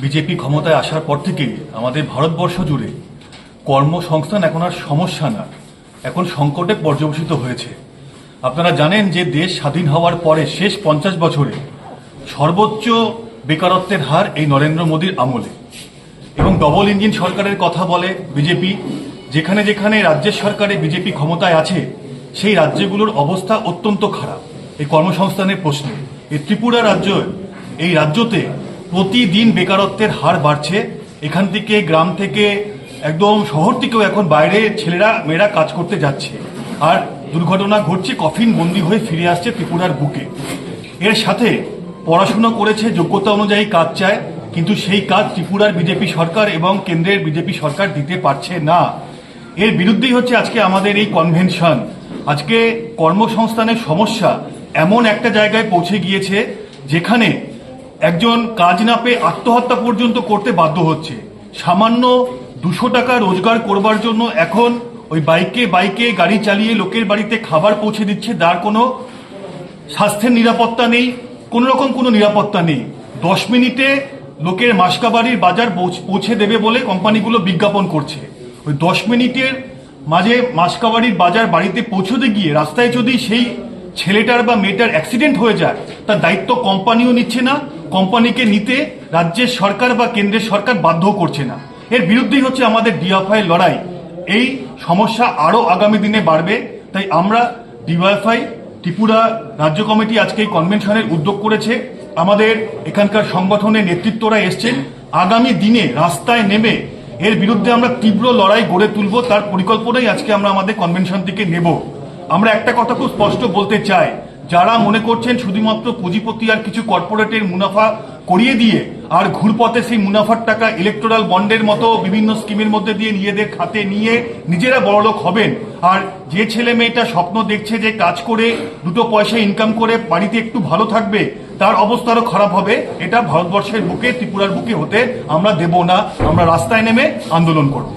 BJP ক্ষমতায় আসার পর থেকেই আমাদের ভারতবর্ষ জুড়ে কর্মসংস্থান এখন আর সমস্যা না। এখন সংকটে পর্যবসিত হয়েছে। আপনারা জানেন যে দেশ স্বাধীন হওয়ার পরে শেষ পঞ্চাশ বছরে সর্বোচ্চ বেকারত্বের হার এই নরেন্দ্র মোদীর আমলে। এবং ডবল ইঞ্জিন সরকারের কথা বলে বিজেপি, যেখানে যেখানে রাজ্যের সরকারে বিজেপি ক্ষমতায় আছে, সেই রাজ্যগুলোর অবস্থা অত্যন্ত খারাপ। এই কর্মসংস্থানের প্রশ্নে, এই ত্রিপুরা রাজ্য, এই রাজ্যতে প্রতিদিন বেকারত্বের হার বাড়ছে। এখান থেকে গ্রাম থেকে একদম শহর থেকেও এখন বাইরে ছেলেরা, মেয়েরা কাজ করতে যাচ্ছে। আর দুর্ঘটনা ঘটছে, কফিন বন্দি হয়ে ফিরে আসছে ত্রিপুরার বুকে। এর সাথে পড়াশুনো করেছে, যোগ্যতা অনুযায়ী কাজ চায়, কিন্তু সেই কাজ ত্রিপুরার বিজেপি সরকার এবং কেন্দ্রের বিজেপি সরকার দিতে পারছে না। এর বিরুদ্ধেই হচ্ছে আজকে আমাদের এই কনভেনশন। আজকে কর্মসংস্থানের সমস্যা এমন একটা জায়গায় পৌঁছে গিয়েছে, যেখানে একজন কাজ না পেয়ে আত্মহত্যা পর্যন্ত করতে বাধ্য হচ্ছে। সামান্য দুশো টাকা রোজগার করবার জন্য এখন ওই বাইকে বাইকে গাড়ি চালিয়ে লোকের বাড়িতে খাবার পৌঁছে দিচ্ছে। তার কোনো স্বাস্থ্যের নিরাপত্তা নেই, কোন রকম কোনো নিরাপত্তা নেই। দশ মিনিটে লোকের মাসকাবাড়ির বাজার পৌঁছে দেবে বলে কোম্পানিগুলো বিজ্ঞাপন করছে। ওই দশ মিনিটের মাঝে মাসকাবাড়ির বাজার বাড়িতে পৌঁছতে গিয়ে রাস্তায় যদি সেই ছেলেটার বা মেয়েটার অ্যাক্সিডেন্ট হয়ে যায়, তার দায়িত্ব কোম্পানিও নিচ্ছে না কোম্পানিকে নিতে রাজ্যের সরকার বা কেন্দ্রের সরকার বাধ্য করছে না। এর বিরুদ্ধেই হচ্ছে আমাদের ডিএফআই লড়াই। এই সমস্যা আরও আগামী দিনে বাড়বে, তাই আমরা ডিওয়াইফাই, ত্রিপুরা রাজ্য কমিটি আজকে এই কনভেনশনের উদ্যোগ করেছে। আমাদের এখানকার সংগঠনের নেতৃত্বরা এসছেন। আগামী দিনে রাস্তায় নেমে এর বিরুদ্ধে আমরা তীব্র লড়াই গড়ে তুলব, তার পরিকল্পনাই আজকে আমরা আমাদের কনভেনশন থেকে নেব। আমরা একটা কথা খুব স্পষ্ট বলতে চাই যারা মনে করছেন শুধুমাত্র পুঁজিপতি আর কিছু কর্পোরেটের মুনাফা করিয়ে দিয়ে আর ঘুরপথে সেই মুনাফার টাকা ইলেকট্রাল বন্ডের মতো বিভিন্ন স্কিমের মধ্যে দিয়ে নিজেদের খাতে নিয়ে নিজেরা বড়লোক হবেন। আর যে ছেলে মেয়েটা স্বপ্ন দেখছে যে কাজ করে, দুটো পয়সা ইনকাম করে, বাড়িতে একটু ভালো থাকবে, তার অবস্থা আরও খারাপ হবে। এটা ভারতবর্ষের বুকে, ত্রিপুরার বুকে হতে আমরা দেব না। আমরা রাস্তায় নেমে আন্দোলন করব।